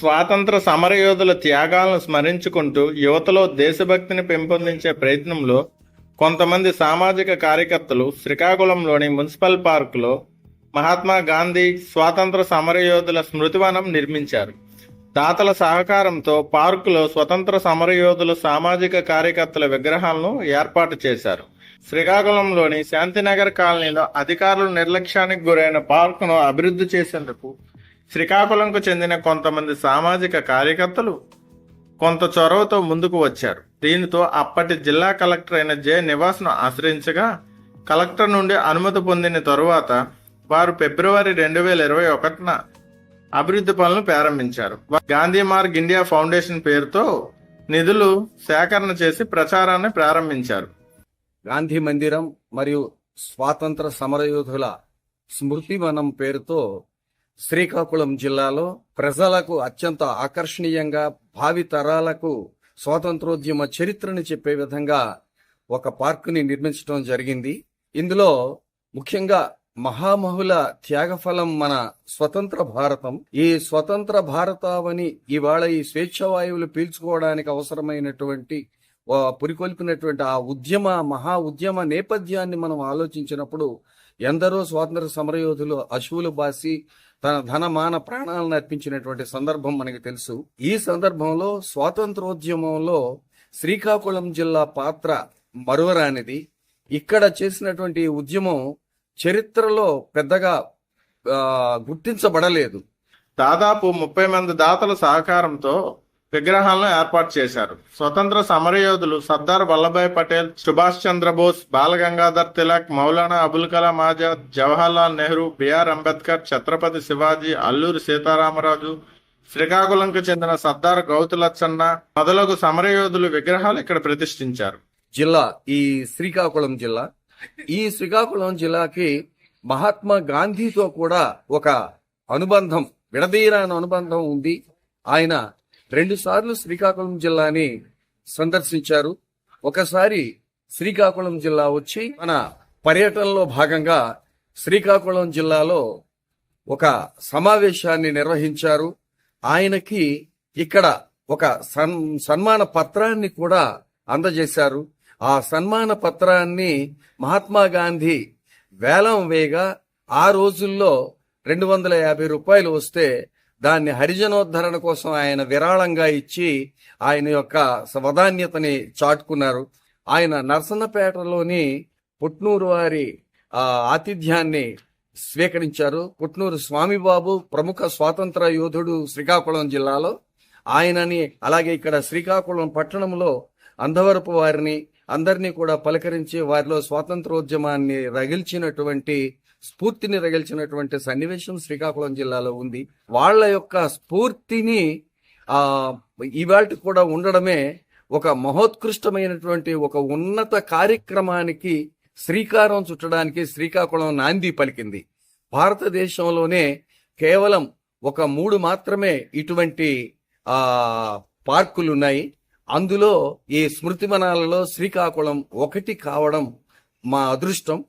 స్వాతంత్ర సమరయోధుల త్యాగాలను స్మరించుకుంటూ యువతలో దేశభక్తిని పెంపొందించే ప్రయత్నంలో కొంతమంది సామాజిక కార్యకర్తలు శ్రీకాకుళంలోని మున్సిపల్ పార్కులో మహాత్మా గాంధీ స్వాతంత్ర సమరయోధుల స్మృతివనం నిర్మించారు. దాతల సహకారంతో పార్కులో స్వతంత్ర సమరయోధుల సామాజిక కార్యకర్తల విగ్రహాలను ఏర్పాటు చేశారు. శ్రీకాకుళంలోని శాంతినగర్ కాలనీలో అధికారుల నిర్లక్ష్యానికి గురైన పార్కును అభివృద్ధి చేసేందుకు శ్రీకాకుళంకు చెందిన కొంతమంది సామాజిక కార్యకర్తలు కొంత చొరవతో ముందుకు వచ్చారు. దీనితో అప్పటి జిల్లా కలెక్టర్ అయిన జె నివాస్ను ఆశ్రయించగా కలెక్టర్ నుండి అనుమతి పొందిన తరువాత వారు ఫిబ్రవరి రెండు వేల ఇరవై ఒకటిన అభివృద్ధి పనులు ప్రారంభించారు. గాంధీ మార్గ్ ఇండియా ఫౌండేషన్ పేరుతో నిధులు సేకరణ చేసి ప్రచారాన్ని ప్రారంభించారు. గాంధీ మందిరం మరియు స్వాతంత్ర సమరయోధుల స్మృతి వనం పేరుతో శ్రీకాకుళం జిల్లాలో ప్రజలకు అత్యంత ఆకర్షణీయంగా భావి తరాలకు స్వాతంత్రోద్యమ చరిత్రను చెప్పే విధంగా ఒక పార్కుని నిర్మించడం జరిగింది. ఇందులో ముఖ్యంగా మహామహుల త్యాగఫలం మన స్వతంత్ర భారతం. ఈ స్వతంత్ర భారతావని ఇవాళ ఈ స్వేచ్ఛవాయువులు పీల్చుకోవడానికి అవసరమైనటువంటి పురికొల్పినటువంటి ఆ ఉద్యమ మహా ఉద్యమ నేపథ్యాన్ని మనం ఆలోచించినప్పుడు ఎందరో స్వాతంత్ర సమరయోధులు అశువులు బాసి తన ధనమాన ప్రాణాలను అర్పించినటువంటి సందర్భం మనకి తెలుసు. ఈ సందర్భంలో స్వాతంత్రోద్యమంలో శ్రీకాకుళం జిల్లా పాత్ర మరువరానిది. ఇక్కడ చేసినటువంటి ఉద్యమం చరిత్రలో పెద్దగా గుర్తించబడలేదు. దాదాపు ముప్పై మంది దాతల సహకారంతో విగ్రహాలను ఏర్పాటు చేశారు. స్వతంత్ర సమరయోధులు సర్దార్ వల్లభాయ్ పటేల్ సుభాష్ చంద్రబోస్ బాలగంగాధర్ తిలక్ మౌలానా అబుల్ కలాం ఆజాద్ జవహర్లాల్ నెహ్రూ బిఆర్ అంబేద్కర్ ఛత్రపతి శివాజీ అల్లూరి సీతారామరాజు శ్రీకాకుళంకు చెందిన సర్దార్ గౌతులచ్చన్న మొదలగు సమరయోధులు విగ్రహాలు ఇక్కడ ప్రతిష్ఠించారు. జిల్లా ఈ శ్రీకాకుళం జిల్లా. ఈ శ్రీకాకుళం జిల్లాకి మహాత్మా గాంధీతో కూడా ఒక అనుబంధం విడదీరాని అనుబంధం ఉంది. ఆయన రెండు సార్లు శ్రీకాకుళం జిల్లాని సందర్శించారు. ఒకసారి శ్రీకాకుళం జిల్లా వచ్చి మన పర్యటనలో భాగంగా శ్రీకాకుళం జిల్లాలో ఒక సమావేశాన్ని నిర్వహించారు. ఆయనకి ఇక్కడ ఒక సన్ సన్మాన పత్రాన్ని కూడా అందజేశారు. ఆ సన్మాన పత్రాన్ని మహాత్మా గాంధీ వేలం వేయగా ఆ రోజుల్లో రెండు వందల యాభై రూపాయలు వస్తే దాన్ని హరిజనోద్ధరణ కోసం ఆయన విరాళంగా ఇచ్చి ఆయన యొక్క వదాన్యతని చాటుకున్నారు. ఆయన నర్సన్నపేటలోని పుట్నూరు వారి ఆతిథ్యాన్ని స్వీకరించారు. పుట్నూరు స్వామిబాబు ప్రముఖ స్వాతంత్ర యోధుడు శ్రీకాకుళం జిల్లాలో. ఆయనని అలాగే ఇక్కడ శ్రీకాకుళం పట్టణంలో అందవరపు వారిని అందరినీ కూడా పలకరించి వారిలో స్వాతంత్రోద్యమాన్ని రగిల్చినటువంటి స్ఫూర్తిని రగిల్చినటువంటి సన్నివేశం శ్రీకాకుళం జిల్లాలో ఉంది. వాళ్ళ యొక్క స్ఫూర్తిని ఆ ఇవాళ కూడా ఉండడమే ఒక మహోత్కృష్టమైనటువంటి ఒక ఉన్నత కార్యక్రమానికి శ్రీకారం చుట్టడానికి శ్రీకాకుళం నాంది పలికింది. భారతదేశంలోనే కేవలం ఒక మూడు మాత్రమే ఇటువంటి ఆ పార్కులు ఉన్నాయి అందులో ఈ స్మృతివనాలలో శ్రీకాకుళం ఒకటి కావడం మా అదృష్టం.